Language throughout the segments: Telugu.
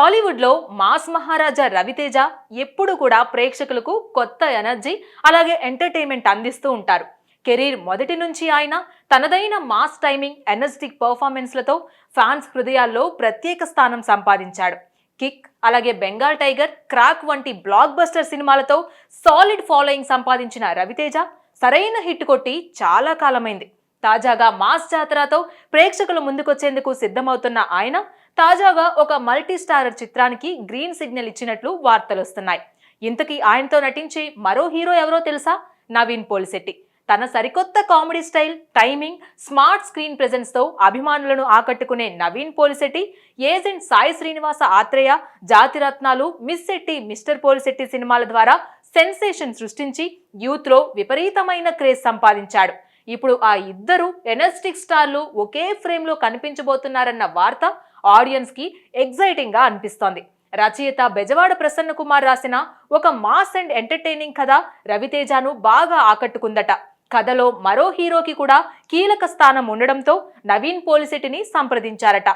టాలీవుడ్లో మాస్ మహారాజా రవితేజ ఎప్పుడు కూడా ప్రేక్షకులకు కొత్త ఎనర్జీ అలాగే ఎంటర్టైన్మెంట్ అందిస్తూ ఉంటారు. కెరీర్ మొదటి నుంచి ఆయన తనదైన మాస్ టైమింగ్ ఎనర్జెటిక్ పర్ఫార్మెన్స్లతో ఫ్యాన్స్ హృదయాల్లో ప్రత్యేక స్థానం సంపాదించాడు. కిక్ అలాగే బెంగాల్ టైగర్ క్రాక్ వంటి బ్లాక్ బస్టర్ సినిమాలతో సాలిడ్ ఫాలోయింగ్ సంపాదించిన రవితేజ సరైన హిట్ కొట్టి చాలా కాలమైంది. తాజాగా మాస్ జాతరతో ప్రేక్షకుల ముందుకొచ్చేందుకు సిద్ధమవుతున్న ఆయన తాజాగా ఒక మల్టీ స్టారర్ చిత్రానికి గ్రీన్ సిగ్నల్ ఇచ్చినట్లు వార్తలు వస్తున్నాయి. ఇంతకీ ఆయనతో నటించే మరో హీరో ఎవరో తెలుసా? నవీన్ పోలిశెట్టి. తన సరికొత్త comedy style timing smart screen ప్రెజెన్స్తో అభిమానులను ఆకట్టుకునే Naveen Polishetty agent Sai Srinivasa Athreya Jathiratnalu miss Shetty mister Polishetty సినిమాల ద్వారా సెన్సేషన్ సృష్టించి యూత్లో విపరీతమైన క్రేజ్ సంపాదించాడు. ఇప్పుడు ఆ ఇద్దరు ఎనర్జెటిక్ స్టార్లు ఒకే ఫ్రేమ్లో కనిపించబోతున్నారన్న వార్త ఆడియన్స్కి ఎగ్జైటింగ్గా అనిపిస్తోంది. రచయిత బెజవాడ ప్రసన్న కుమార్ రాసిన ఒక మాస్ అండ్ ఎంటర్టైనింగ్ కథ రవితేజను బాగా ఆకట్టుకుందట. కథలో మరో హీరోకి కూడా కీలక స్థానం ఉండడంతో నవీన్ పోలిసెట్టిని సంప్రదించారట.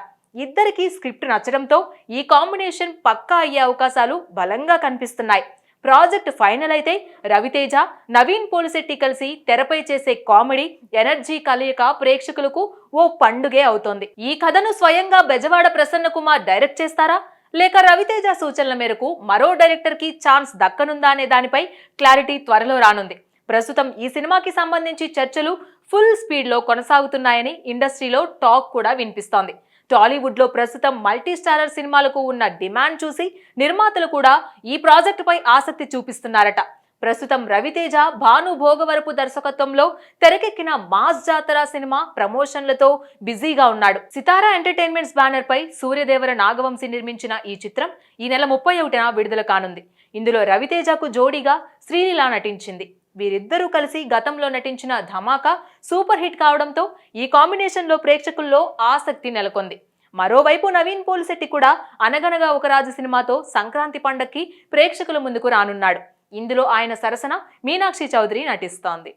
ఇద్దరికి స్క్రిప్ట్ నచ్చడంతో ఈ కాంబినేషన్ పక్కా అయ్యే అవకాశాలు బలంగా కనిపిస్తున్నాయి. ప్రాజెక్ట్ ఫైనల్ అయితే రవితేజ నవీన్ పోలిశెట్టి కలిసి తెరపై చేసే కామెడీ ఎనర్జీ కలయిక ప్రేక్షకులకు ఓ పండుగే అవుతోంది. ఈ కథను స్వయంగా బెజవాడ ప్రసన్న కుమార్ డైరెక్ట్ చేస్తారా? లేక రవితేజ సూచనల మేరకు మరో డైరెక్టర్కి ఛాన్స్ దక్కనుందా అనే దానిపై క్లారిటీ త్వరలో రానుంది. ప్రస్తుతం ఈ సినిమాకి సంబంధించి చర్చలు ఫుల్ స్పీడ్లో కొనసాగుతున్నాయని ఇండస్ట్రీలో టాక్ కూడా వినిపిస్తోంది. టాలీవుడ్లో ప్రస్తుతం మల్టీ స్టారర్ సినిమాలకు ఉన్న డిమాండ్ చూసి నిర్మాతలు కూడా ఈ ప్రాజెక్టుపై ఆసక్తి చూపిస్తున్నారట. ప్రస్తుతం రవితేజ భాను భోగవరపు దర్శకత్వంలో తెరకెక్కిన మాస్ జాతర సినిమా ప్రమోషన్లతో బిజీగా ఉన్నాడు. సితారా ఎంటర్టైన్మెంట్స్ బ్యానర్ పై సూర్యదేవర నాగవంశి నిర్మించిన ఈ చిత్రం ఈ నెల ముప్పై ఒకటిన విడుదల కానుంది. ఇందులో రవితేజకు జోడీగా శ్రీలీల నటించింది. వీరిద్దరూ కలిసి గతంలో నటించిన ధమాకా సూపర్ హిట్ కావడంతో ఈ కాంబినేషన్లో ప్రేక్షకుల్లో ఆసక్తి నెలకొంది. మరోవైపు నవీన్ పోలిశెట్టి కూడా అనగనగా ఒక రాజు సినిమాతో సంక్రాంతి పండక్కి ప్రేక్షకుల ముందుకు రానున్నాడు. ఇందులో ఆయన సరసన మీనాక్షి చౌదరి నటిస్తోంది.